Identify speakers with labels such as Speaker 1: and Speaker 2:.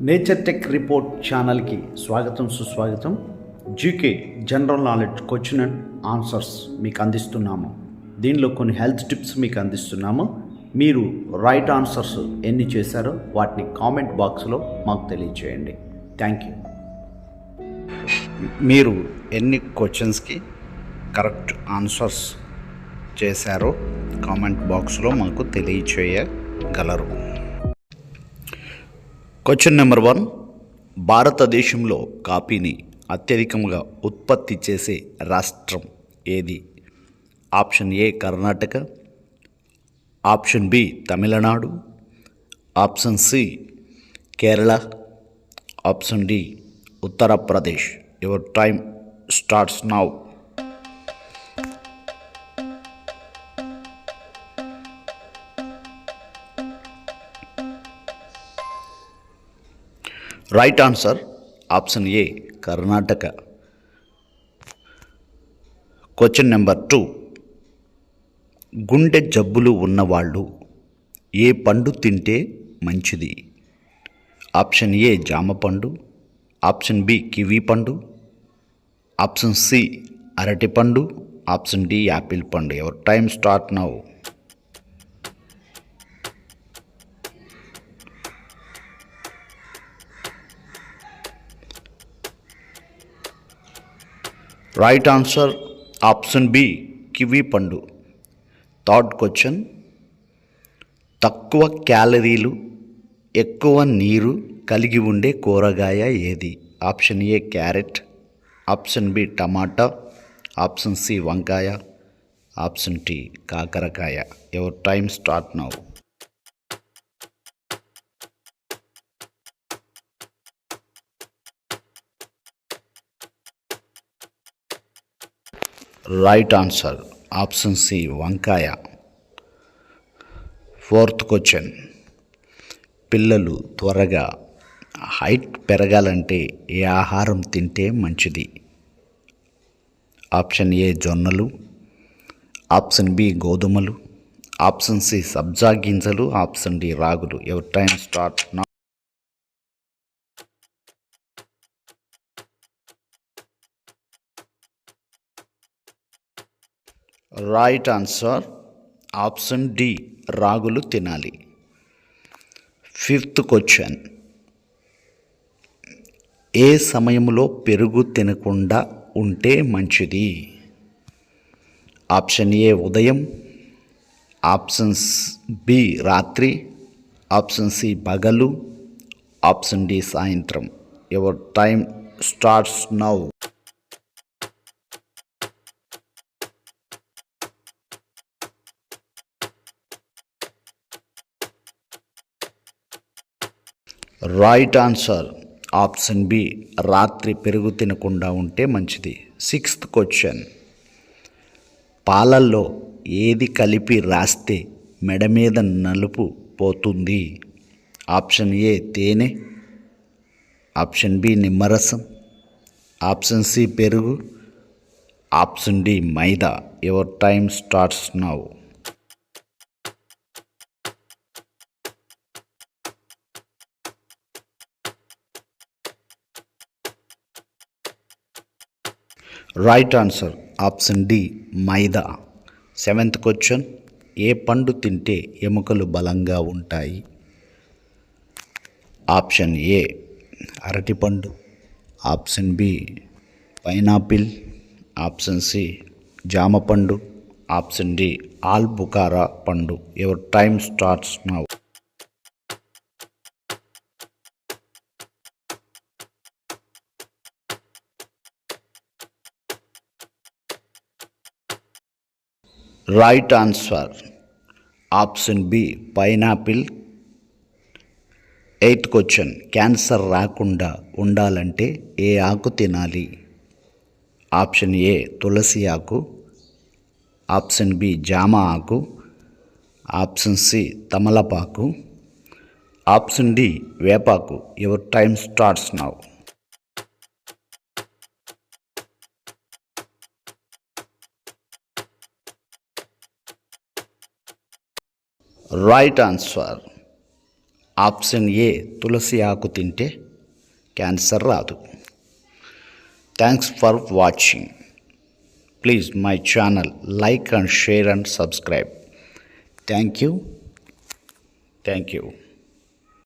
Speaker 1: Nature tech report ఛానల్కి స్వాగతం సుస్వాగతం. GK general knowledge question and answers మీకు అందిస్తున్నాము. దీనిలో కొన్ని హెల్త్ టిప్స్ మీకు అందిస్తున్నాము. మీరు రైట్ ఆన్సర్స్ ఎన్ని చేశారో వాటిని కామెంట్ బాక్స్లో మాకు తెలియచేయండి. థ్యాంక్ యూ మీరు ఎన్ని క్వశ్చన్స్కి కరెక్ట్ ఆన్సర్స్ చేశారో కామెంట్ బాక్స్లో మాకు తెలియచేయగలరు. క్వశ్చన్ నెంబర్ వన్ భారతదేశంలో కాఫీని అత్యధికంగా ఉత్పత్తి చేసే రాష్ట్రం ఏది? Option A Karnataka. Option B Tamil Nadu. Option C Kerala. Option D Uttar Pradesh. Your time starts now right answer option A Karnataka question number two గుండె జబ్బులు ఉన్నవాళ్ళు ఏ పండు తింటే మంచిది? ఆప్షన్ ఏ జామ పండు. ఆప్షన్ బి కివీ పండు. Option C అరటి పండు. ఆప్షన్ డి యాపిల్ పండు. Ever time start now right answer option B kiwi పండు థర్డ్ క్వశ్చన్ తక్కువ క్యాలరీలు ఎక్కువ నీరు కలిగి ఉండే కూరగాయ ఏది? Option A carrot. Option B tomato. Option C వంకాయ. ఆప్షన్ టి కాకరకాయ. Ever time start now right answer option C వంకాయ. Fourth question. పిల్లలు త్వరగా హైట్ పెరగాలంటే ఏ ఆహారం తింటే మంచిది? ఆప్షన్ ఏ జొన్నలు. ఆప్షన్ బి గోధుమలు. ఆప్షన్ సి సబ్జా గింజలు. ఆప్షన్ డి రాగులు. Ever time start now right answer option D రాగులు తినాలి. Fifth question. ఏ సమయంలో పెరుగు తినకుండా ఉంటే మంచిది? ఆప్షన్ ఏ ఉదయం. ఆప్షన్స్ బి రాత్రి. ఆప్షన్ సి పగలు. ఆప్షన్ డి సాయంత్రం. Your time starts now. Right answer option B రాత్రి పెరుగు తినకుండా ఉంటే మంచిది. సిక్స్త్ క్వశ్చన్ పాలల్లో ఏది కలిపి రాస్తే మెడ మీద నలుపు పోతుంది? ఆప్షన్ ఏ తేనె. ఆప్షన్ బి నిమ్మరసం. ఆప్షన్ సి పెరుగు. Option D maida. Your time starts now right answer option D maida. Seventh question ఏ పండు తింటే ఎముకలు బలంగా ఉంటాయి? ఆప్షన్ ఏ అరటిపండు option B pineapple option C జామ పండు. ఆప్షన్ డి ఆల్బుకారా పండు. Your time starts now right answer option B pineapple eighth question cancer రాకుండా ఉండాలంటే ఏ ఆకు తినాలి? ఆప్షన్ ఏ తులసి ఆకు. ఆప్షన్ బి జామ ఆకు. ఆప్షన్ సి తమలపాకు. ఆప్షన్ డి వేపాకు. Your time starts now right answer option A తులసి ఆకు తింటే క్యాన్సర్ రాదు. Thanks for watching please my channel like and share and subscribe thank you thank you